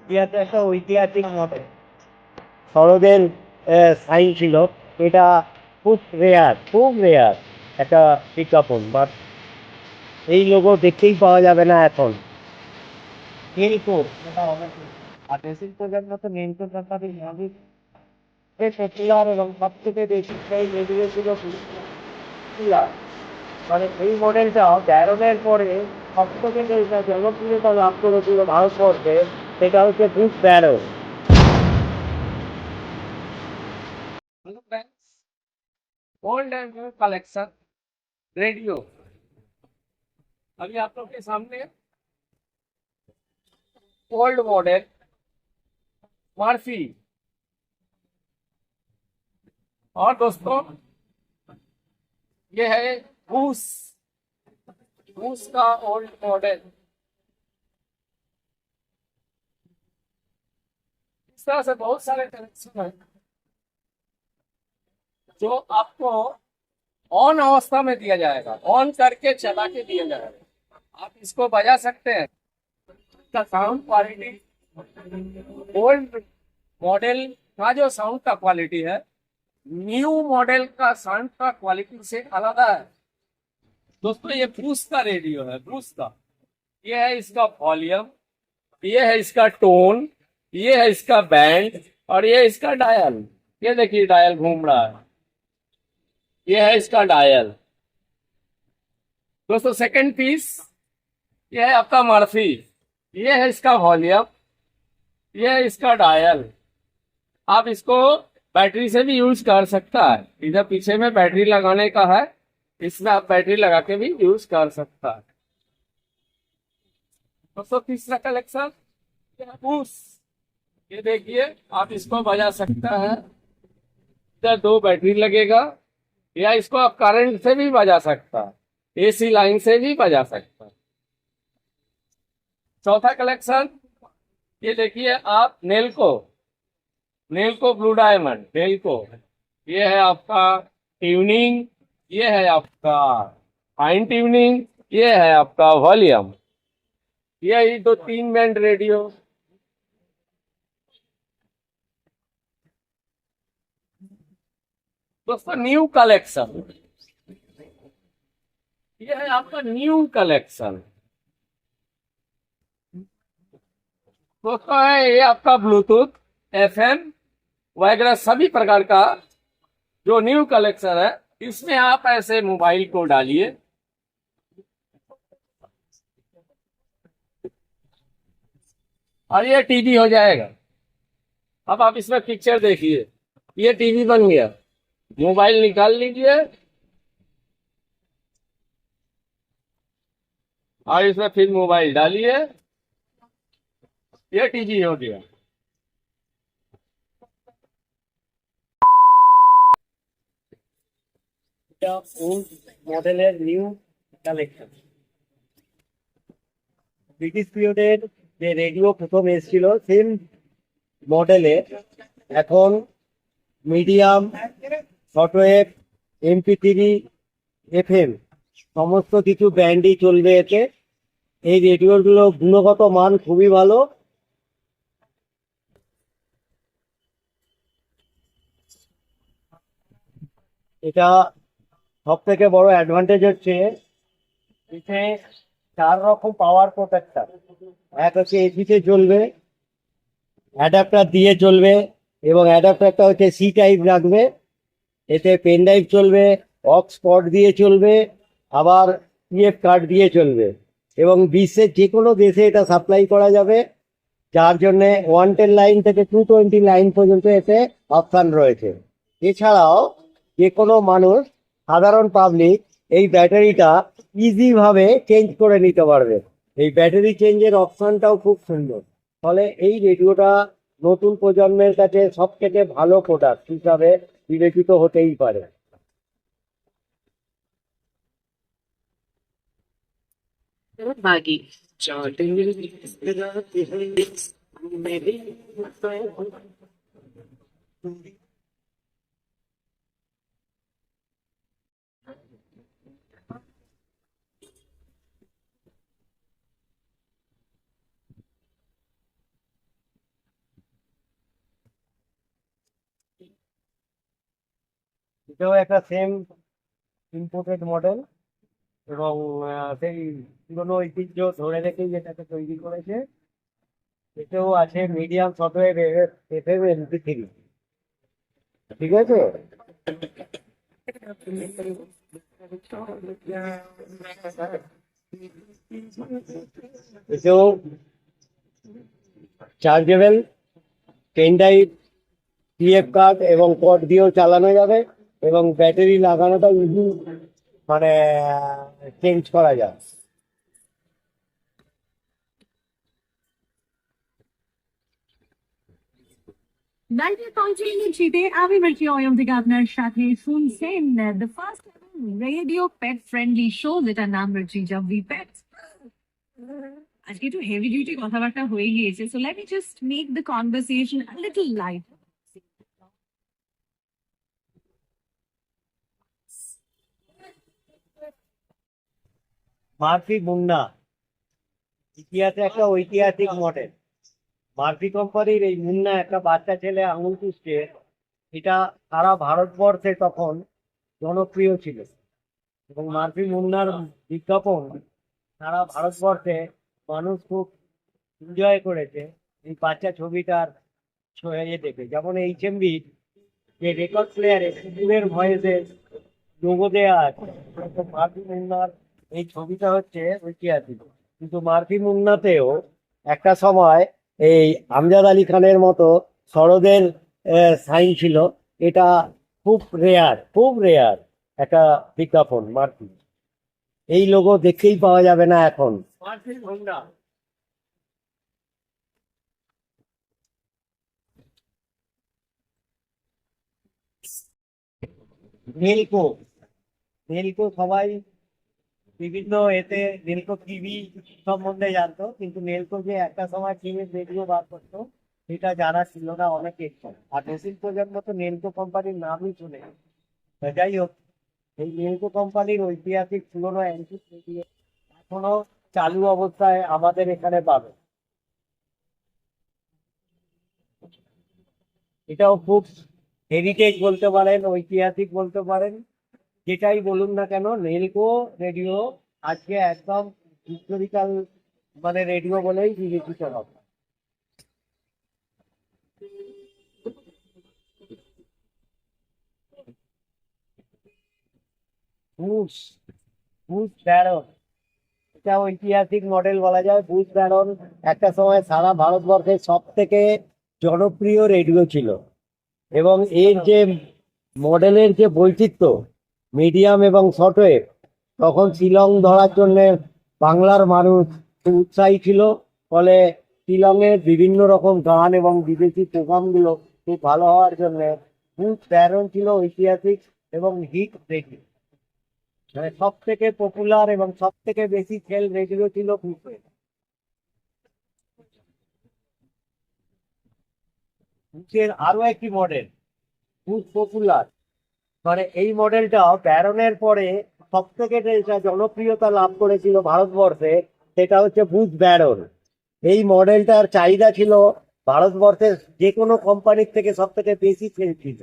ইতিহাসে একটা ঐতিহাসিক মতে শরদের সাইন ছিল এটা খুব রেয়ার খুব রেয়ার একটা বিজ্ঞাপন বাট এই লোগো দেখতেই পাওয়া যাবে না এখন। কিন্তু আর প্রজন্ম তো এবং সব থেকে বেশি সেই রেডিও ছিল মানে এই মডেলটা ব্যারনের পরে সব থেকে যেটা জনপ্রিয়তা লাভ করেছিল ভারতবর্ষে সেটা হচ্ছে book baron hello friends old and new collection radio अभी आप लोग के सामने ओल्ड मॉडल मार्फी और दोस्तों ये है बूस बूस का ओल्ड मॉडल इस तरह से बहुत सारे कलेक्शन है, जो आपको ऑन अवस्था में दिया जाएगा। ऑन करके चला के दिया जाएगा। आप इसको बजा सकते हैं। इसका साउंड क्वालिटी ओल्ड मॉडल का जो साउंड का क्वालिटी है न्यू मॉडल का साउंड का क्वालिटी से अलग है। दोस्तों, ये ब्रूस का रेडियो है ब्रूस का ये है इसका वॉल्यूम, ये है इसका टोन, ये है इसका बैंड, और ये इसका डायल। ये देखिए, डायल घूम रहा है। ये है इसका डायल। दोस्तों सेकंड पीस ये है आपका मर्फी ये है इसका वॉल्यूम, ये है इसका डायल। आप इसको बैटरी से भी यूज़ कर सकता है। इधर पीछे में बैटरी लगाने का है। इसमें आप बैटरी लगा के भी यूज़ कर सकता है। दोस्तों, तीसरा कलेक्शन ये देखिए, आप इसको बजा सकता है। इधर दो बैटरी लगेगा, या इसको आप करंट से भी बजा सकता है। एसी लाइन से भी बजा सकता है। चौथा कलेक्शन ये देखिए आप नेलको नेलको ब्लू डायमंड नेलको ये है आपका ट्यूनिंग ये है आपका फाइन ट्यूनिंग ये है आपका वॉल्यूम ये ही दो तीन बैंड रेडियो दोस्तों न्यू कलेक्शन ये है आपका न्यू कलेक्शन दोस्तों, है ये आपका ब्लूटूथ एफएम वगैरह सभी प्रकार का जो न्यू कलेक्शन है इसमें आप ऐसे मोबाइल को डालिए। और ये टीवी हो जाएगा। अब आप इसमें पिक्चर देखिए। ये टीवी बन गया। मोबाइल निकाल लीजिए। और इसमें फिर मोबाइल डालिए। ये टीवी हो गया। এটা ওল্ড মডেলের নিউ কালেকশন ব্রিটিশ পিরিয়ডের যে রেডিও প্রথম এসেছিল সেম মডেলে এখন medium shortwave MP three FM সমস্ত কিছু ব্যান্ডই চলবে এতে। এই রেডিওগুলো গুণগত মান খুবই ভালো। এটা সব থেকে বড় অ্যাডভান্টেজ হচ্ছে এতে চার রকম পাওয়ার প্রোটেক্টার এক হচ্ছে এসিতে চলবে অ্যাডাপ্টার দিয়ে চলবে এবং অ্যাডাপ্টারটা হচ্ছে সি টাইপ রাখবে। এতে পেন ড্রাইভ চলবে অক্স পট দিয়ে চলবে, আবার পিএফ কার্ড দিয়ে চলবে এবং বিশ্বের যে কোনো দেশে এটা সাপ্লাই করা যাবে, যার জন্যে ওয়ান টেন লাইন থেকে টু টোয়েন্টি লাইন পর্যন্ত এতে অপশান রয়েছে। এছাড়াও যে কোনো মানুষ সাধারণ পাবলিক এই ব্যাটারিটা ইজি ভাবে চেঞ্জ করে নিতে পারবে। এই ব্যাটারি চেঞ্জের অপশনটাও খুব সুন্দর। ফলে এই রেডিওটা নতুন প্রজন্মের কাছে সব থেকে ভালো প্রোডাক্ট হিসাবে বিবেচিত হতেই পারে. এটাও একটা সেম ইম্পোর্টেড মডেল এবং সেই পুরোনো ঐতিহ্য ধরে রেখেই যেটাকে তৈরি করেছে, এটাও আছে মিডিয়াম সফটওয়্যার এফ থ্রি ঠিক আছে? এটাও chargeable pen drive PF card এবং কট দিয়েও চালানো যাবে। এবং ব্যাটারি লাগানোটা ইজি মানে চেঞ্জ করা যায়। নাইনটিন পয়েন্ট থ্রিতে আমি বলছি অয়ন্তিকা আপনার সাথে শুনছেন the first radio pet friendly show যেটার নাম রয়েছে জবি পেট আজকে একটু হেভি কথাবার্তা হয়ে গিয়েছে so let me just make the conversation little light Murphy Munna. ইতিহাসে একটা ঐতিহাসিক মডেল। মার্ফি কোম্পানির এই মুন্না একটা বাচ্চা ছেলে আঙুল চুষছে, এটা সারা ভারতবর্ষে তখন জনপ্রিয় ছিল। এবং মার্ফি মুন্নার বিজ্ঞাপন সারা ভারতবর্ষে মানুষ খুব এনজয় করেছে। এই বাচ্চা ছবিটার ছ- ইয়ে দেখে যেমন এইচ এমবি যে রেকর্ড প্লেয়ারে কুকুরের ভয়েসে লোগো দেওয়া আছে। মার্ফি মুন্নার এই ছবিটা হচ্ছে ঐতিহাসিক কিন্তু মার্ফি মুন্নাতেও একটা সময় এই আমজাদ আলী খানের মতো সরোদের সাইন ছিল। এটা খুব রেয়ার খুব রেয়ার একটা বিজ্ঞাপন মার্ফি এই লোগো দেখতেই পাওয়া যাবে না এখন। নীলকো নীলকো সবাই বিভিন্ন এতে নেলকো টিভি সম্বন্ধে জানতো, কিন্তু নেলকো যে একটা সময় টিভির রেডিও বার করতো, সেটা জানা ছিল না অনেকে। আর নতুন প্রজন্ম তো নেলকো কোম্পানির নামই শুনে। যাই হোক, এই নেলকো কোম্পানির ঐতিহাসিক পুরোনো অ্যান্টিক রেডিও এখনও চালু অবস্থায় আমাদের এখানে পাবে। এটাও খুব হেরিটেজ বলতে পারেন, ঐতিহাসিক বলতে পারেন। যেটাই বলুন না কেন রেলকো রেডিও, আজকে একদম হিস্টোরিক্যাল মানে রেডিও বলেই বিবেচিত হবে। Bush Bush Baron. এটা ঐতিহাসিক মডেল বলা যায়, বুশ ব্যারন একটা সময় সারা ভারতবর্ষের সব থেকে জনপ্রিয় রেডিও ছিল। এবং এর যে মডেলের যে বৈচিত্র্য মিডিয়াম এবং শর্টওয়েভ তখন শিলং ধরার জন্য বাংলার মানুষ উৎসাহী ছিল। ফলে শিলংয়ের বিভিন্ন রকম গান এবং বিদেশি প্রোগ্রামগুলো খুব ভালো হওয়ার জন্য খুব প্রেরণ ছিল ঐতিহাসিক এবং হিট রেডিও মানে সব থেকে পপুলার এবং সব থেকে বেশি খেল রেডিও ছিল বুফের আরও একটি মডেল খুব পপুলার মানে এই মডেলটা ব্যারনের পরে সব থেকে যেটা জনপ্রিয়তা লাভ করেছিল ভারতবর্ষে, সেটা হচ্ছে বুথ ব্যারন এই মডেলটার চাহিদা ছিল ভারতবর্ষের যে কোনো কোম্পানির থেকে সব থেকে বেশি সেল ছিল।